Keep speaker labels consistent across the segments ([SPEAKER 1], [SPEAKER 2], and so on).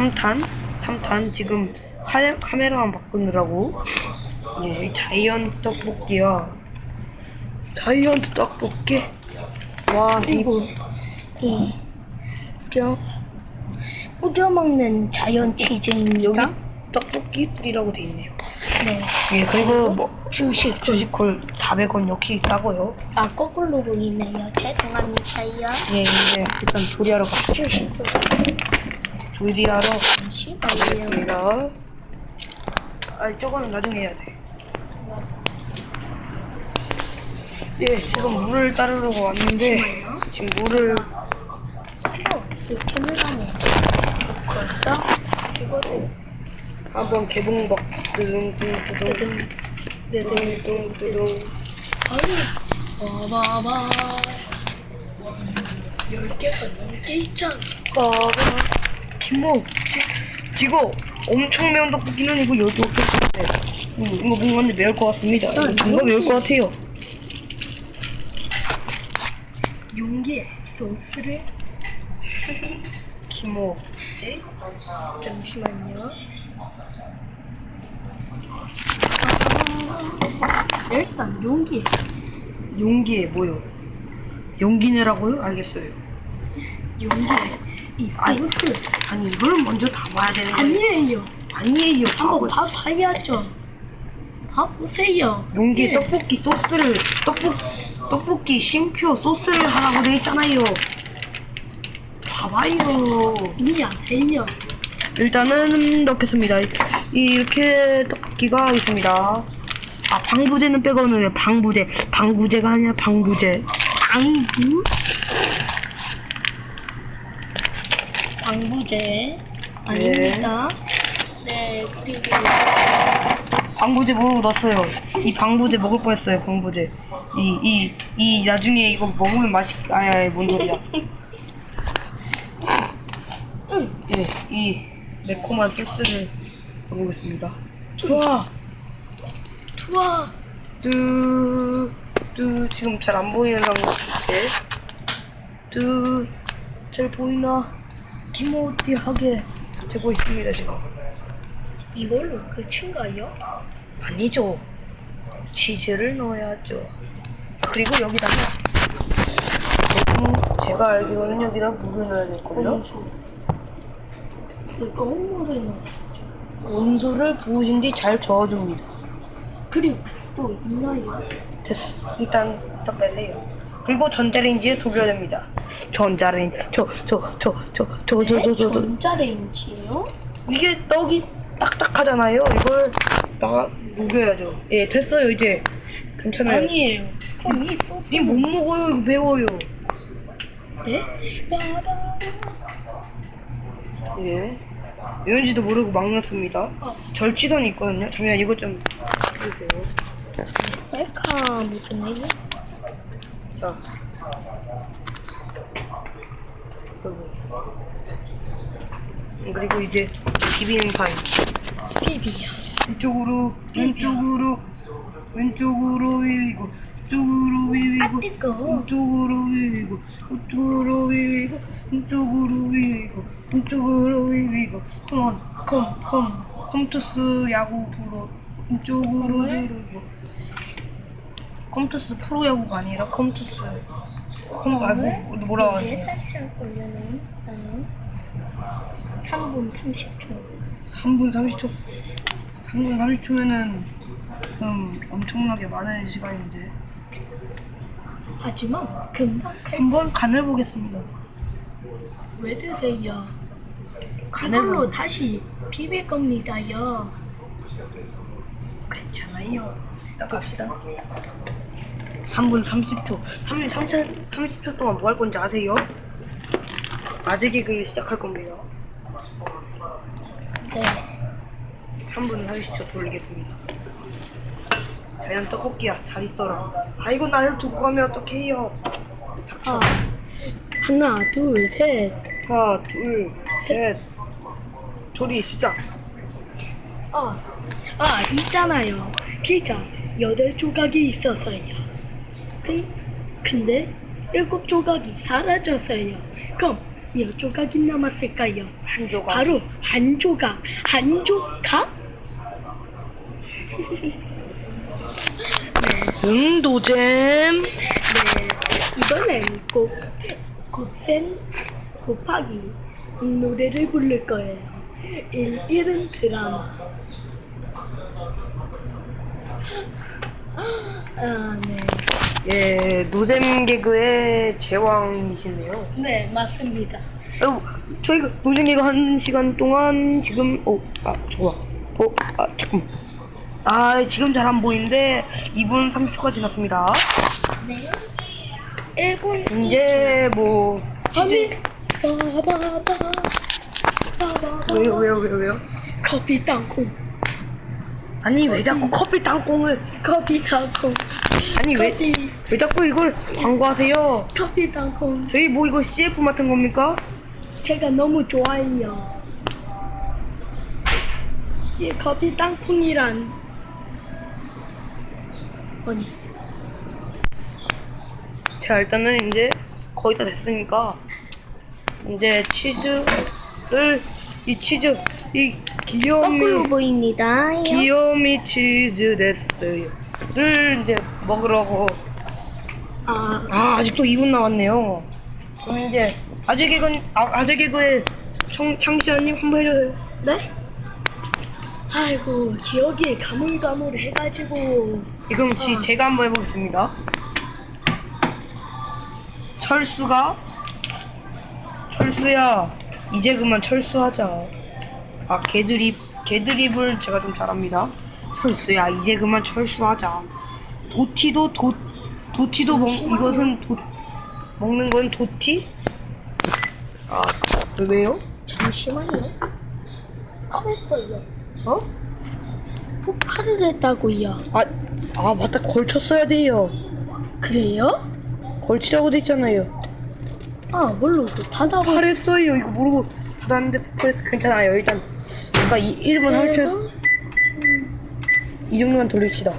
[SPEAKER 1] 3탄? 3탄 지금 카, 카메라만 바꾸느라고 예, 이 자이언트 떡볶이야 자이언트 떡볶이 와
[SPEAKER 2] 그리고 이 뿌려 뿌려 먹는 자연
[SPEAKER 1] 여기
[SPEAKER 2] 치즈입니다.
[SPEAKER 1] 떡볶이 뿌리라고 돼 있네요
[SPEAKER 2] 네.
[SPEAKER 1] 예 그리고 뭐
[SPEAKER 2] 주식
[SPEAKER 1] 주식콜 400원 역시 싸고요
[SPEAKER 2] 아 거꾸로 보이네요. 죄송합니다요.
[SPEAKER 1] 예 이제 일단 조리하러 가시죠
[SPEAKER 2] 주식
[SPEAKER 1] 조
[SPEAKER 2] 잠시만요.
[SPEAKER 1] 가겠습니다 아 저거는 나중에 해야 돼 예, 지금 물을 따르러 왔는데. 지금 물을
[SPEAKER 2] 어, 걸까? 이거를
[SPEAKER 1] 한번 개봉박 두둥두둥두둥
[SPEAKER 2] 뜨든 뜨든
[SPEAKER 1] 두둥두둥
[SPEAKER 2] 아니 봐봐봐 열 개가 넘게 있잖아.
[SPEAKER 1] 봐봐 김모 이거 엄청 매운 떡볶이는 이거 열개 없겠는데 음, 이거 뭔가 매울 것 같습니다. 이거 뭔가 매울 것 같아요.
[SPEAKER 2] 용기에 소스를
[SPEAKER 1] 김모.
[SPEAKER 2] 잠시만요. 아, 일단 용기에
[SPEAKER 1] 용기에 뭐요? 용기 내라고요? 알겠어요.
[SPEAKER 2] 용기에 이. 소스
[SPEAKER 1] 아니 이걸 먼저 담아야 되는 거
[SPEAKER 2] 아니에요.
[SPEAKER 1] 아니에요
[SPEAKER 2] 한번
[SPEAKER 1] 바보
[SPEAKER 2] 봐봐야죠. 봐보세요.
[SPEAKER 1] 용기에
[SPEAKER 2] 예.
[SPEAKER 1] 떡볶이 소스를 떡볶 떡볶이 쉼표 소스를 하라고 돼 있잖아요 봐봐요
[SPEAKER 2] 미안해요.
[SPEAKER 1] 일단은 넣겠습니다. 이- 이렇게 떡볶이가 있습니다. 아 방부제는 빼고는 방부제, 방부제가 아니라 방부제.
[SPEAKER 2] 방부 방부제 아닙니다. 네 그리고
[SPEAKER 1] 방부제 모르고 넣었어요. 이 방부제 먹을 뻔했어요. 방부제. 이 이 이 나중에 이거 먹으면 맛있. 아야 뭔 소리야.
[SPEAKER 2] 응
[SPEAKER 1] 예, 이 매콤한 소스를 먹어보겠습니다. 좋아.
[SPEAKER 2] 투하
[SPEAKER 1] 뚜, 뚜, 지금 잘 안 보이는 상태. 뚜, 잘 보이나? 기모티하게 되고 있습니다, 지금.
[SPEAKER 2] 이걸로 끝인가요?
[SPEAKER 1] 아니죠. 치즈를 넣어야죠. 그리고 여기다가, 너무 제가 알기로는 여기다 물을 넣어야 될걸요?
[SPEAKER 2] 뜨거운 물에 넣어
[SPEAKER 1] 온수를 부으신 뒤 잘 저어줍니다.
[SPEAKER 2] 그리고 또 있나요?
[SPEAKER 1] 됐어. 일단 딱 빼세요. 그리고 전자레인지에 돌려야 됩니다. 전자레인지, 저, 저, 저, 저, 저, 저, 저, 저, 저,
[SPEAKER 2] 전자레인지요?
[SPEAKER 1] 이게 떡이 딱딱하잖아요. 이걸 딱 녹여야죠. 예, 됐어요 이제. 괜찮아요.
[SPEAKER 2] 아니에요 그럼 이 소스
[SPEAKER 1] 니 못 먹어요. 이거 매워요.
[SPEAKER 2] 네? 빠바
[SPEAKER 1] 예. 왜인지도 모르고 막 넣습니다.
[SPEAKER 2] 어.
[SPEAKER 1] 절취선이 있거든요. 잠시만 이거 좀 해주세요.
[SPEAKER 2] 셀카 무슨 얘기?
[SPEAKER 1] 자. 그리고 그리고 이제 비빔파이.
[SPEAKER 2] 비비야.
[SPEAKER 1] 이쪽으로 왼쪽으로 왼쪽으로 이쪽으로 위위고
[SPEAKER 2] 아 뜨거워.
[SPEAKER 1] 이쪽으로 위위고 이쪽으로 위위고 이쪽으로 위위고 이쪽으로 위위고. 컴온 컴컴 컴투스 야구 프로 이쪽으로
[SPEAKER 2] 왜?
[SPEAKER 1] 위위고. 컴투스 프로 야구가 아니라 컴투스 컴 아, 뭐, 뭐라
[SPEAKER 2] 이제
[SPEAKER 1] 하지
[SPEAKER 2] 살짝 올려놓은 다음 3분 30초
[SPEAKER 1] 3분 30초 3분 30초면은 음 엄청나게 많은 시간인데
[SPEAKER 2] 하지만 금방 칼
[SPEAKER 1] 한번 간을 보겠습니다.
[SPEAKER 2] 왜 드세요? 이걸로
[SPEAKER 1] 보-
[SPEAKER 2] 다시 비빌 겁니다요
[SPEAKER 1] 괜찮아요. 일단 갑시다. 3분 30초. 3분 30, 30초 동안 뭐 할 건지 아세요? 아재 개그를 시작할 겁니다.
[SPEAKER 2] 네
[SPEAKER 1] 3분 30초 돌리겠습니다. 자연 떡볶이야. 잘 있어라. 아 이거 나를 두고 가면 어떡해요. 닥쳐.
[SPEAKER 2] 아, 하나 둘셋
[SPEAKER 1] 하나, 둘, 셋. 조리 시작.
[SPEAKER 2] 아, 아 있잖아요 피자 여덟 조각이 있었어요 그, 근데 일곱 조각이 사라졌어요 그럼 몇 조각이 남았을까요?
[SPEAKER 1] 한 조각.
[SPEAKER 2] 바로 한 조각. 한 조각?
[SPEAKER 1] 응, 노잼.
[SPEAKER 2] 네, 이번엔 곱, 곱셈 곱하기 노래를 부를 거예요. 일, 일은 드라마. 아, 네.
[SPEAKER 1] 예, 노잼 개그의 제왕이시네요.
[SPEAKER 2] 네, 맞습니다.
[SPEAKER 1] 어, 저희가 노잼 개그 한 시간 동안 지금, 어, 아, 잠깐만. 어, 아, 잠깐만. 아, 지금 잘 안 보이는데 2분 30초가 지났습니다.
[SPEAKER 2] 네. 1분
[SPEAKER 1] 이제 뭐.
[SPEAKER 2] 바바바.
[SPEAKER 1] 왜요 왜요 왜요 왜요?
[SPEAKER 2] 커피 땅콩.
[SPEAKER 1] 아니 왜 자꾸 커피 땅콩을
[SPEAKER 2] 커피 땅콩.
[SPEAKER 1] 아니 왜
[SPEAKER 2] 커피,
[SPEAKER 1] 왜 자꾸 이걸 광고하세요?
[SPEAKER 2] 커피 땅콩.
[SPEAKER 1] 저희 뭐 이거 CF 맡은 겁니까?
[SPEAKER 2] 제가 너무 좋아해요. 이 커피 땅콩이란 아니
[SPEAKER 1] 자 일단은 이제 거의 다 됐으니까 이제 치즈를 이 치즈 이 귀요미
[SPEAKER 2] 보입니다.
[SPEAKER 1] 귀요미 치즈 됐어요. 를 이제 먹으려고
[SPEAKER 2] 아,
[SPEAKER 1] 아 아직도 2분 남았네요. 그럼 이제 아재 개그 아, 아재 개그의 청, 창시자님 한 번 해주세요.
[SPEAKER 2] 네? 아이고 기억이 가물가물 해가지고
[SPEAKER 1] 예, 그럼 지,
[SPEAKER 2] 아.
[SPEAKER 1] 제가 한번 해보겠습니다. 철수가 철수야 이제 그만 철수하자. 아 개드립 개드립을 제가 좀 잘합니다. 철수야 이제 그만 철수하자. 도티도 도 도티도 먹 이것은 도 먹는 건 도티? 아 왜요?
[SPEAKER 2] 잠시만요. 꺼냈어요.
[SPEAKER 1] 어?
[SPEAKER 2] 폭발을 했다고요.
[SPEAKER 1] 아, 아 맞다 걸쳤어야 돼요.
[SPEAKER 2] 그래요?
[SPEAKER 1] 걸치라고 돼 있잖아요.
[SPEAKER 2] 아 모르고 닫아버.
[SPEAKER 1] 폭발했어요. 이거 모르고 닫았는데 폭발했어. 괜찮아요. 일단 아까 이 1분 30초 이 정도만 돌립시다.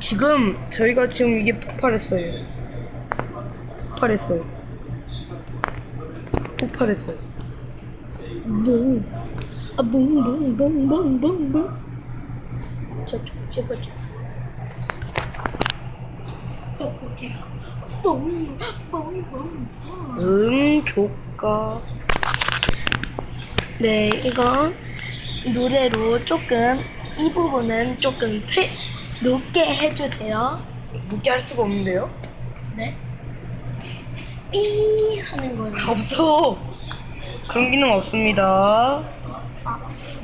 [SPEAKER 1] 지금 저희가 지금 이게 폭발했어요. 폭발했어요. 폭발했어요.
[SPEAKER 2] 뭉. 아, 뭉, 뭉, 뭉, 뭉, 뭉, 뭉. 저쪽 뭉, 뭉, 뭉.
[SPEAKER 1] 응, 조까.
[SPEAKER 2] 네, 이건 노래로 조금 이 부분은 조금 틀, 높게 해주세요.
[SPEAKER 1] 묻게 할 수가 없는데요?
[SPEAKER 2] 네. 삐 하는 거예요.
[SPEAKER 1] 없어. 그런 기능 없습니다.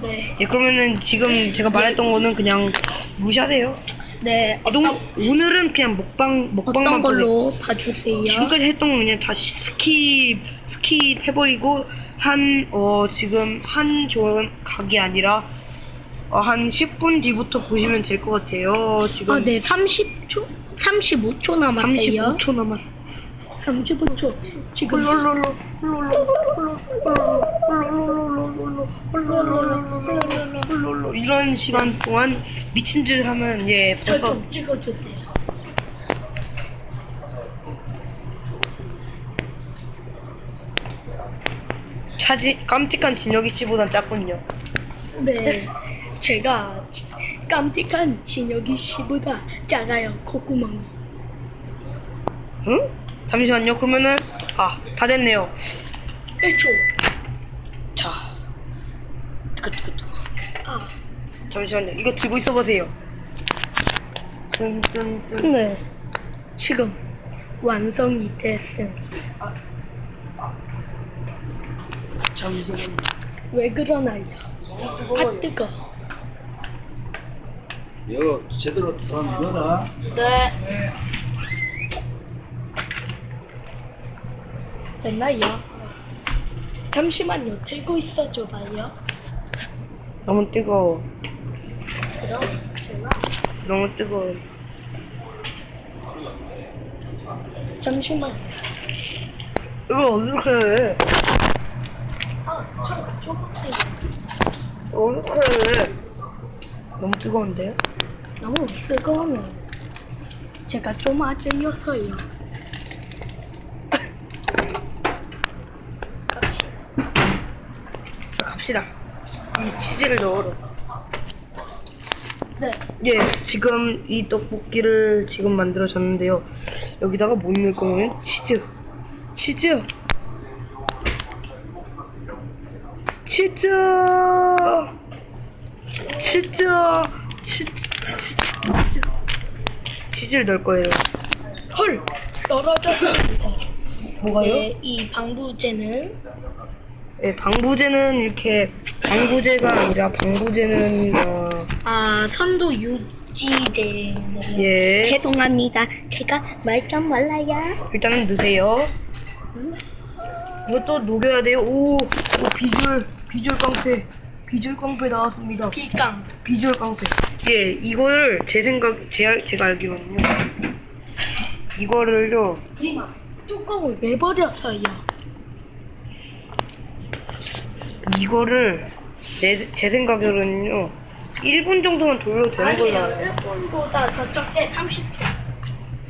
[SPEAKER 2] 네.
[SPEAKER 1] 예, 그러면은 지금 제가 말했던 거는 그냥 무시하세요.
[SPEAKER 2] 네.
[SPEAKER 1] 아, 너무 오늘은 그냥 먹방 먹방만
[SPEAKER 2] 어떤. 걸로 봐주세요.
[SPEAKER 1] 지금까지 했던 거 그냥 다시 스킵 스킵 해버리고 한 어 지금 한 조각이 아니라 어, 한 10분 뒤부터 보시면 될 것 같아요. 지금
[SPEAKER 2] 아, 네. 30초? 35초 남았어요.
[SPEAKER 1] 35초 남았어.
[SPEAKER 2] 35초. 지금
[SPEAKER 1] 이런 시간 동안 미친 짓을 하면
[SPEAKER 2] 예저
[SPEAKER 1] 벌써
[SPEAKER 2] 좀 찍어주세요.
[SPEAKER 1] 차지 깜찍한 진혁이 씨보단 작군요.
[SPEAKER 2] 네. 제가 깜찍한 진혁이 씨보다 작아요. 콧구멍이.
[SPEAKER 1] 응? 잠시만요. 그러면은 아 다 됐네요.
[SPEAKER 2] 1초.
[SPEAKER 1] 자, 뜨거뜨거뜨거.
[SPEAKER 2] 아.
[SPEAKER 1] 잠시만요. 이거 들고 있어 보세요.
[SPEAKER 2] 네. 지금 완성이 됐습니다.
[SPEAKER 1] 잠 시만요.
[SPEAKER 2] 왜 그러나요? 아.
[SPEAKER 1] 뜨거.
[SPEAKER 3] 이거 제대로 들어가면 넣어라.
[SPEAKER 2] 네. 됐나요? 잠시만요. 들고 있어 줘 봐요.
[SPEAKER 1] 너무 뜨거워.
[SPEAKER 2] 그럼 제가
[SPEAKER 1] 너무 뜨거워.
[SPEAKER 2] 잠시만.
[SPEAKER 1] 이거 어떡해? 얼굴 너무 뜨거운데요?
[SPEAKER 2] 너무 뜨거우면 제가 좀 아찔려서요.
[SPEAKER 1] 갑시다. 갑시다. 이 치즈를 넣으러.
[SPEAKER 2] 네.
[SPEAKER 1] 예, 지금 이 떡볶이를 지금 만들어졌는데요. 여기다가 못 넣을 거면 치즈. 치즈. 치즈, 치- 치즈, 치즈, 치즈, 치즈를 넣을 거예요.
[SPEAKER 2] 헐 떨어졌습니다.
[SPEAKER 1] 뭐가요?
[SPEAKER 2] 네, 이 방부제는
[SPEAKER 1] 예, 방부제는 이렇게 방부제가 아니라 방부제는 어,
[SPEAKER 2] 아 선도 유지제네요.
[SPEAKER 1] 예,
[SPEAKER 2] 죄송합니다. 제가 말 좀 말라야.
[SPEAKER 1] 일단은 넣으세요. 이것도 녹여야 돼요. 오, 오 비주얼, 비주얼 깡패, 비주얼 깡패 나왔습니다.
[SPEAKER 2] 비깡.
[SPEAKER 1] 비주얼 깡패. 예, 이거를 제 생각, 제, 알- 제가 알기로는요. 이거를요,
[SPEAKER 2] 이마 뚜껑을 왜 버렸어요?
[SPEAKER 1] 이거를 내, 제 생각으로는요, 1분 정도만 돌려도 되는 걸로 알아요.
[SPEAKER 2] 1분보다 더 적게 30초.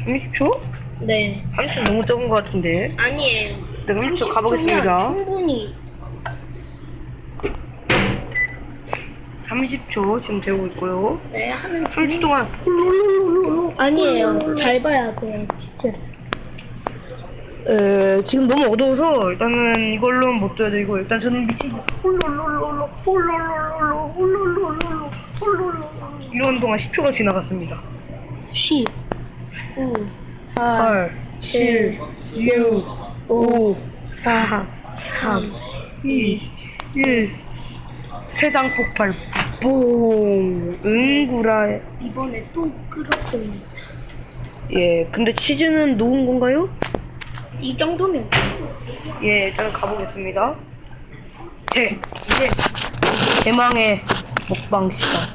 [SPEAKER 1] 30초?
[SPEAKER 2] 네.
[SPEAKER 1] 30초 너무 적은 것 같은데.
[SPEAKER 2] 아니에요.
[SPEAKER 1] 네, 30초 가보겠습니다.
[SPEAKER 2] 충분히.
[SPEAKER 1] 30초 지금 되고 있고요.
[SPEAKER 2] 네, 하는
[SPEAKER 1] 30초 동안.
[SPEAKER 2] 아니에요. 잘 봐야 돼요, 치즈를.
[SPEAKER 1] 에, 지금 너무 어두워서 일단은 이걸로는 못 둬야 되고 일단 저는 미친 홀로로로로 홀로로로로 홀로로로로 홀로로로 이런 동안 10초가 지나갔습니다.
[SPEAKER 2] 10, 9, 8,
[SPEAKER 1] 8, 7, 6, 5, 4, 3, 2, 1 세상 폭발 뽕 응구라
[SPEAKER 2] 이번에 또 끓었습니다.
[SPEAKER 1] 예 근데 치즈는 녹은 건가요?
[SPEAKER 2] 이 정도면
[SPEAKER 1] 예, 일단 가보겠습니다. 제, 이제 대망의 먹방 시간.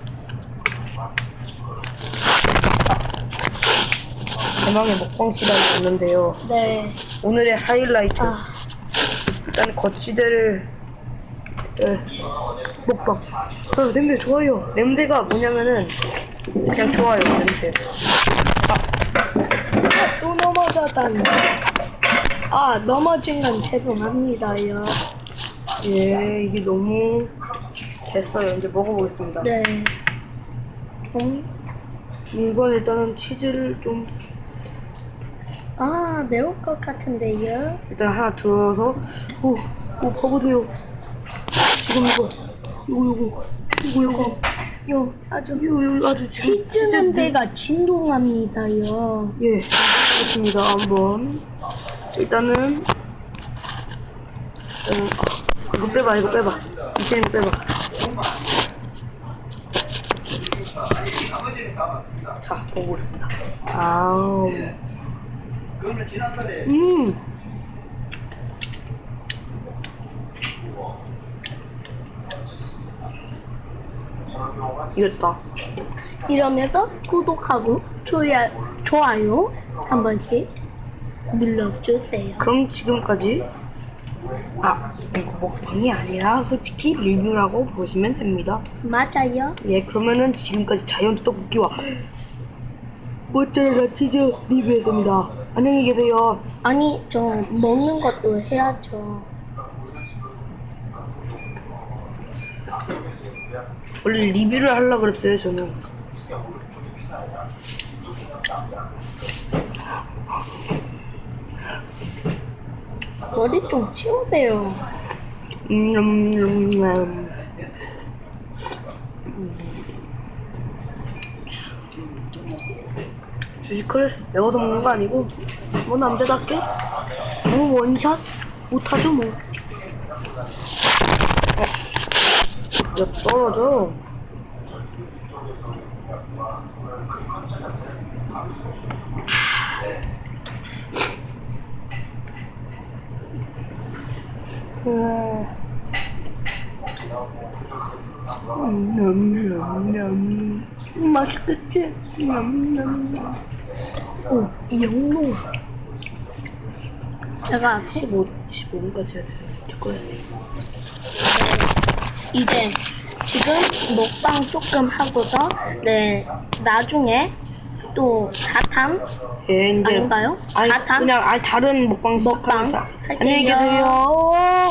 [SPEAKER 1] 대망의 먹방 시간이 왔는데요.
[SPEAKER 2] 네.
[SPEAKER 1] 오늘의 하이라이트.
[SPEAKER 2] 아,
[SPEAKER 1] 일단 거치대를 예, 먹방. 아, 냄새 좋아요. 냄새가 뭐냐면은 그냥 좋아요, 냄새.
[SPEAKER 2] 아, 또 넘어졌다니. 아, 넘어진 건 죄송합니다요.
[SPEAKER 1] 예, 이게 너무 됐어요. 이제 먹어보겠습니다.
[SPEAKER 2] 네. 좀,
[SPEAKER 1] 이건 일단은 치즈를 좀
[SPEAKER 2] 아, 매울 것 같은데요.
[SPEAKER 1] 일단 하나 들어서 오, 오 봐보세요. 지금 이거 이거 이거 이거 이거
[SPEAKER 2] 요, 아주
[SPEAKER 1] 이거 이거 아주 지금
[SPEAKER 2] 치즈 냄새가 진동합니다요.
[SPEAKER 1] 예 그렇습니다. 한번 일단은 어, 이거 빼봐 이거 빼봐 이거 빼봐.
[SPEAKER 3] 다 맞습니다.
[SPEAKER 1] 자 먹어보겠습니다. 아우
[SPEAKER 3] 그거는 지난달에
[SPEAKER 1] 음. 이겼다.
[SPEAKER 2] 이러면서 구독하고 좋아요, 좋아요 한 번씩 눌러주세요.
[SPEAKER 1] 그럼 지금까지 아 이거 먹방이 아니라 솔직히 리뷰라고 보시면 됩니다.
[SPEAKER 2] 맞아요.
[SPEAKER 1] 예 그러면은 지금까지 자이언트 떡볶이와 모짜렐라 치즈 리뷰했습니다. 안녕히 계세요.
[SPEAKER 2] 아니, 저 먹는 것도 해야죠.
[SPEAKER 1] 원래 리뷰를 하려고 그랬어요 저는.
[SPEAKER 2] 머리 좀 치우세요.
[SPEAKER 1] 음, 음, 음, 음. 주식을 매워서 먹는 거 아니고 뭐 남자답게 뭐 원샷 못하죠 뭐. 어, 야 떨어져. 음. 냠냠냠 맛있겠지? 냠냠냠 오, 이 영롱
[SPEAKER 2] 제가
[SPEAKER 1] 15, 15분까지 해야 돼 듣고야 돼
[SPEAKER 2] 이제 지금 먹방 조금 하고서 네 나중에 또 사탕
[SPEAKER 1] 예, 이제
[SPEAKER 2] 아닌가요?
[SPEAKER 1] 아니,
[SPEAKER 2] 사탕
[SPEAKER 1] 그냥 아니, 다른 먹방
[SPEAKER 2] 먹방
[SPEAKER 1] 시작하면서
[SPEAKER 2] 할게요.
[SPEAKER 1] 안녕히 계세요